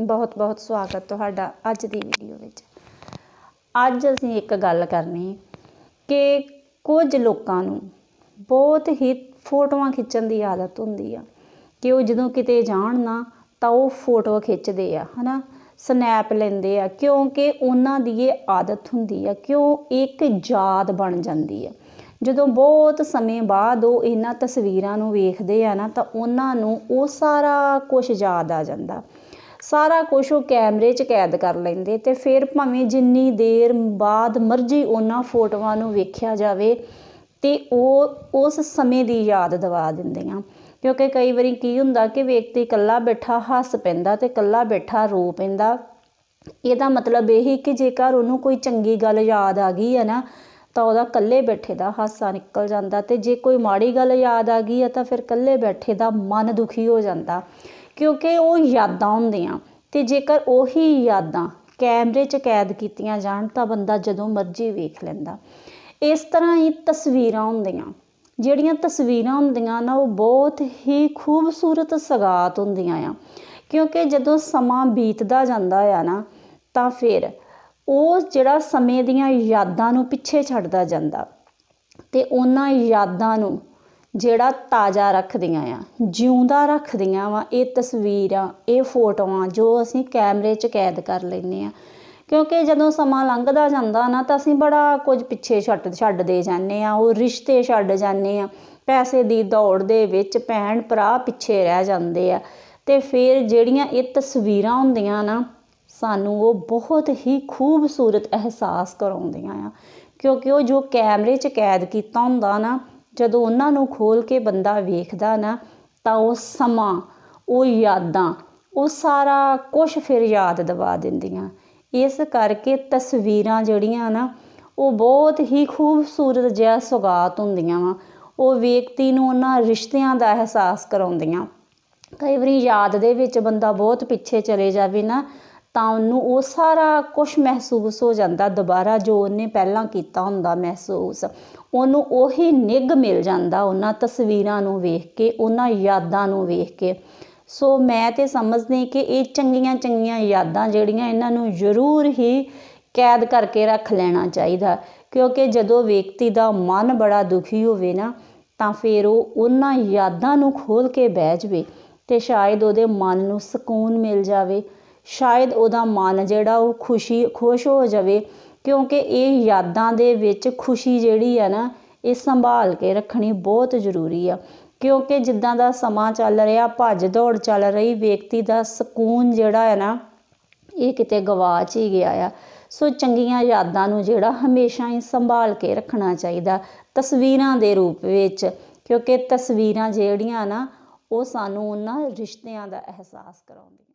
ਬਹੁਤ ਬਹੁਤ ਸਵਾਗਤ ਤੁਹਾਡਾ ਅੱਜ ਦੀ ਵੀਡੀਓ ਵਿੱਚ। ਅੱਜ ਅਸੀਂ ਇੱਕ ਗੱਲ ਕਰਨੀ ਕਿ ਕੁਝ ਲੋਕਾਂ ਨੂੰ ਬਹੁਤ ਹੀ ਫੋਟੋਆਂ ਖਿੱਚਣ ਦੀ ਆਦਤ ਹੁੰਦੀ ਆ। ਕਿ ਉਹ ਜਦੋਂ ਕਿਤੇ ਜਾਣ ਨਾ, ਤਾਂ ਉਹ ਫੋਟੋ ਖਿੱਚਦੇ ਆ, ਹਨਾ? ਸਨੈਪ ਲੈਂਦੇ ਆ, ਕਿਉਂਕਿ ਉਹਨਾਂ ਦੀ ਇਹ ਆਦਤ ਹੁੰਦੀ ਆ ਕਿਉਂ ਇੱਕ ਯਾਦ ਬਣ ਜਾਂਦੀ ਆ। ਜਦੋਂ ਬਹੁਤ ਸਮੇਂ ਬਾਅਦ ਉਹ ਇਹਨਾਂ ਤਸਵੀਰਾਂ ਨੂੰ ਵੇਖਦੇ ਆ ਨਾ, ਤਾਂ ਉਹਨਾਂ ਨੂੰ ਉਹ ਸਾਰਾ ਕੁਝ ਯਾਦ ਆ ਜਾਂਦਾ। ਸਾਰਾ ਕੁਝ ਉਹ ਕੈਮਰੇ 'ਚ ਕੈਦ ਕਰ ਲੈਂਦੇ ਤੇ ਫਿਰ ਭਾਵੇਂ ਜਿੰਨੀ ਦੇਰ ਬਾਅਦ ਮਰਜ਼ੀ ਉਹਨਾਂ ਫੋਟੋਆਂ ਨੂੰ ਵੇਖਿਆ ਜਾਵੇ ਤੇ ਉਹ ਉਸ ਸਮੇਂ ਦੀ ਯਾਦ ਦਿਵਾ ਦਿੰਦੀਆਂ ਕਿਉਂਕਿ ਕਈ ਵਾਰੀ ਕੀ ਹੁੰਦਾ ਕਿ ਵਿਅਕਤੀ ਇਕੱਲਾ ਬੈਠਾ ਹੱਸ ਪੈਂਦਾ ਤੇ ਇਕੱਲਾ ਬੈਠਾ ਰੋ ਪੈਂਦਾ। ਇਹਦਾ ਮਤਲਬ ਇਹ ਹੀ ਕਿ ਜੇਕਰ ਉਹਨੂੰ ਕੋਈ ਚੰਗੀ ਗੱਲ ਯਾਦ ਆ ਗਈ ਹੈ ਨਾ, ਤਾਂ ਉਹਦਾ ਇਕੱਲੇ ਬੈਠੇ ਦਾ ਹਾਸਾ ਨਿਕਲ ਜਾਂਦਾ ਤੇ ਜੇ ਕੋਈ ਮਾੜੀ ਗੱਲ ਯਾਦ ਆ ਗਈ ਹੈ ਤਾਂ ਫਿਰ ਇਕੱਲੇ ਬੈਠੇ ਦਾ ਮਨ ਦੁਖੀ ਹੋ ਜਾਂਦਾ। ਕਿਉਂਕਿ ਉਹ ਯਾਦਾਂ ਹੁੰਦੀਆਂ ਅਤੇ ਜੇਕਰ ਉਹੀ ਯਾਦਾਂ ਕੈਮਰੇ 'ਚ ਕੈਦ ਕੀਤੀਆਂ ਜਾਣ ਤਾਂ ਬੰਦਾ ਜਦੋਂ ਮਰਜ਼ੀ ਵੇਖ ਲੈਂਦਾ। ਇਸ ਤਰ੍ਹਾਂ ਹੀ ਤਸਵੀਰਾਂ ਹੁੰਦੀਆਂ। ਜਿਹੜੀਆਂ ਤਸਵੀਰਾਂ ਹੁੰਦੀਆਂ ਨਾ, ਉਹ ਬਹੁਤ ਹੀ ਖੂਬਸੂਰਤ ਸਗਾਤ ਹੁੰਦੀਆਂ ਆ। ਕਿਉਂਕਿ ਜਦੋਂ ਸਮਾਂ ਬੀਤਦਾ ਜਾਂਦਾ ਆ ਨਾ, ਤਾਂ ਫਿਰ ਉਹ ਜਿਹੜਾ ਸਮੇਂ ਦੀਆਂ ਯਾਦਾਂ ਨੂੰ ਪਿੱਛੇ ਛੱਡਦਾ ਜਾਂਦਾ। ਤੇ ਉਹਨਾਂ ਯਾਦਾਂ ਨੂੰ ਜਿਹੜਾ ਤਾਜ਼ਾ ਰੱਖਦੀਆਂ ਆ, ਜਿਉਂਦਾ ਰੱਖਦੀਆਂ ਵਾ, ਇਹ ਤਸਵੀਰਾਂ, ਇਹ ਫੋਟੋਆਂ ਜੋ ਅਸੀਂ ਕੈਮਰੇ 'ਚ ਕੈਦ ਕਰ ਲੈਂਦੇ ਆ। ਕਿਉਂਕਿ ਜਦੋਂ ਸਮਾਂ ਲੰਘਦਾ ਜਾਂਦਾ ਨਾ, ਤਾਂ ਅਸੀਂ ਬੜਾ ਕੁਝ ਪਿੱਛੇ ਛੱਡ ਛੱਡਦੇ ਜਾਂਦੇ ਆ, ਉਹ ਰਿਸ਼ਤੇ ਛੱਡ ਜਾਂਦੇ ਆ। ਪੈਸੇ ਦੀ ਦੌੜ ਦੇ ਵਿੱਚ ਭੈਣ ਭਰਾ ਪਿੱਛੇ ਰਹਿ ਜਾਂਦੇ ਆ। ਤੇ ਫਿਰ ਜਿਹੜੀਆਂ ਇਹ ਤਸਵੀਰਾਂ ਹੁੰਦੀਆਂ ਨਾ, ਸਾਨੂੰ ਉਹ ਬਹੁਤ ਹੀ ਖੂਬਸੂਰਤ ਅਹਿਸਾਸ ਕਰਾਉਂਦੀਆਂ ਆ। ਕਿਉਂਕਿ ਉਹ ਜੋ ਕੈਮਰੇ 'ਚ ਕੈਦ ਕੀਤਾ ਹੁੰਦਾ ਨਾ ਜਦੋਂ ਉਹਨਾਂ ਨੂੰ ਖੋਲ ਕੇ ਬੰਦਾ ਵੇਖਦਾ ਨਾ, ਤਾਂ ਉਹ ਸਮਾਂ, ਉਹ ਯਾਦਾਂ, ਉਹ ਸਾਰਾ ਕੁਝ ਫਿਰ ਯਾਦ ਦਿਵਾ ਦਿੰਦੀਆਂ। ਇਸ ਕਰਕੇ ਤਸਵੀਰਾਂ ਜਿਹੜੀਆਂ ਨਾ, ਉਹ ਬਹੁਤ ਹੀ ਖੂਬਸੂਰਤ ਜਿਹਾ ਸੁਗਾਤ ਹੁੰਦੀਆਂ ਵਾ। ਉਹ ਵਿਅਕਤੀ ਨੂੰ ਉਹਨਾਂ ਰਿਸ਼ਤਿਆਂ ਦਾ ਅਹਿਸਾਸ ਕਰਾਉਂਦੀਆਂ। ਕਈ ਵਾਰੀ ਯਾਦ ਦੇ ਵਿੱਚ ਬੰਦਾ ਬਹੁਤ ਪਿੱਛੇ ਚਲੇ ਜਾਵੇ ਨਾ ਤਾਂ ਉਹਨੂੰ ਉਹ ਸਾਰਾ ਕੁਝ ਮਹਿਸੂਸ ਹੋ ਜਾਂਦਾ ਦੁਬਾਰਾ ਜੋ ਉਹਨੇ ਪਹਿਲਾਂ ਕੀਤਾ ਹੁੰਦਾ ਮਹਿਸੂਸ। ਉਹਨੂੰ ਉਹੀ ਨਿੱਘ ਮਿਲ ਜਾਂਦਾ ਉਹਨਾਂ ਤਸਵੀਰਾਂ ਨੂੰ ਵੇਖ ਕੇ, ਉਹਨਾਂ ਯਾਦਾਂ ਨੂੰ ਵੇਖ ਕੇ। ਸੋ ਮੈਂ ਤੇ ਸਮਝਦੀ ਕਿ ਇਹ ਚੰਗੀਆਂ ਚੰਗੀਆਂ ਯਾਦਾਂ ਜਿਹੜੀਆਂ ਇਹਨਾਂ ਨੂੰ ਜ਼ਰੂਰ ਹੀ ਕੈਦ ਕਰਕੇ ਰੱਖ ਲੈਣਾ ਚਾਹੀਦਾ। ਕਿਉਂਕਿ ਜਦੋਂ ਵਿਅਕਤੀ ਦਾ ਮਨ ਬੜਾ ਦੁਖੀ ਹੋਵੇ ਨਾ, ਤਾਂ ਫਿਰ ਉਹ ਉਹਨਾਂ ਯਾਦਾਂ ਨੂੰ ਖੋਲ ਕੇ ਬਹਿ ਜਵੇ ਤੇ ਸ਼ਾਇਦ ਉਹਦੇ ਮਨ ਨੂੰ ਸਕੂਨ ਮਿਲ ਜਾਵੇ। ਸ਼ਾਇਦ ਉਹਦਾ ਮਨ ਜਿਹੜਾ ਉਹ ਖੁਸ਼ੀ, ਖੁਸ਼ ਹੋ ਜਾਵੇ, ਕਿਉਂਕਿ ਇਹ ਯਾਦਾਂ ਦੇ ਵਿੱਚ ਖੁਸ਼ੀ ਜਿਹੜੀ ਆ ਨਾ, ਇਹ ਸੰਭਾਲ ਕੇ ਰੱਖਣੀ ਬਹੁਤ ਜ਼ਰੂਰੀ ਆ। ਕਿਉਂਕਿ ਜਿੱਦਾਂ ਦਾ ਸਮਾਂ ਚੱਲ ਰਿਹਾ, ਭੱਜ ਦੌੜ ਚੱਲ ਰਹੀ, ਵਿਅਕਤੀ ਦਾ ਸਕੂਨ ਜਿਹੜਾ ਹੈ ਨਾ, ਇਹ ਕਿਤੇ ਗਵਾਚ ਹੀ ਗਿਆ ਆ। ਸੋ ਚੰਗੀਆਂ ਯਾਦਾਂ ਨੂੰ ਜਿਹੜਾ ਹਮੇਸ਼ਾ ਹੀ ਸੰਭਾਲ ਕੇ ਰੱਖਣਾ ਚਾਹੀਦਾ, ਤਸਵੀਰਾਂ ਦੇ ਰੂਪ ਵਿੱਚ। ਕਿਉਂਕਿ ਤਸਵੀਰਾਂ ਜਿਹੜੀਆਂ ਨਾ, ਉਹ ਸਾਨੂੰ ਉਹਨਾਂ ਰਿਸ਼ਤਿਆਂ ਦਾ ਅਹਿਸਾਸ ਕਰਾਉਂਦੀਆਂ।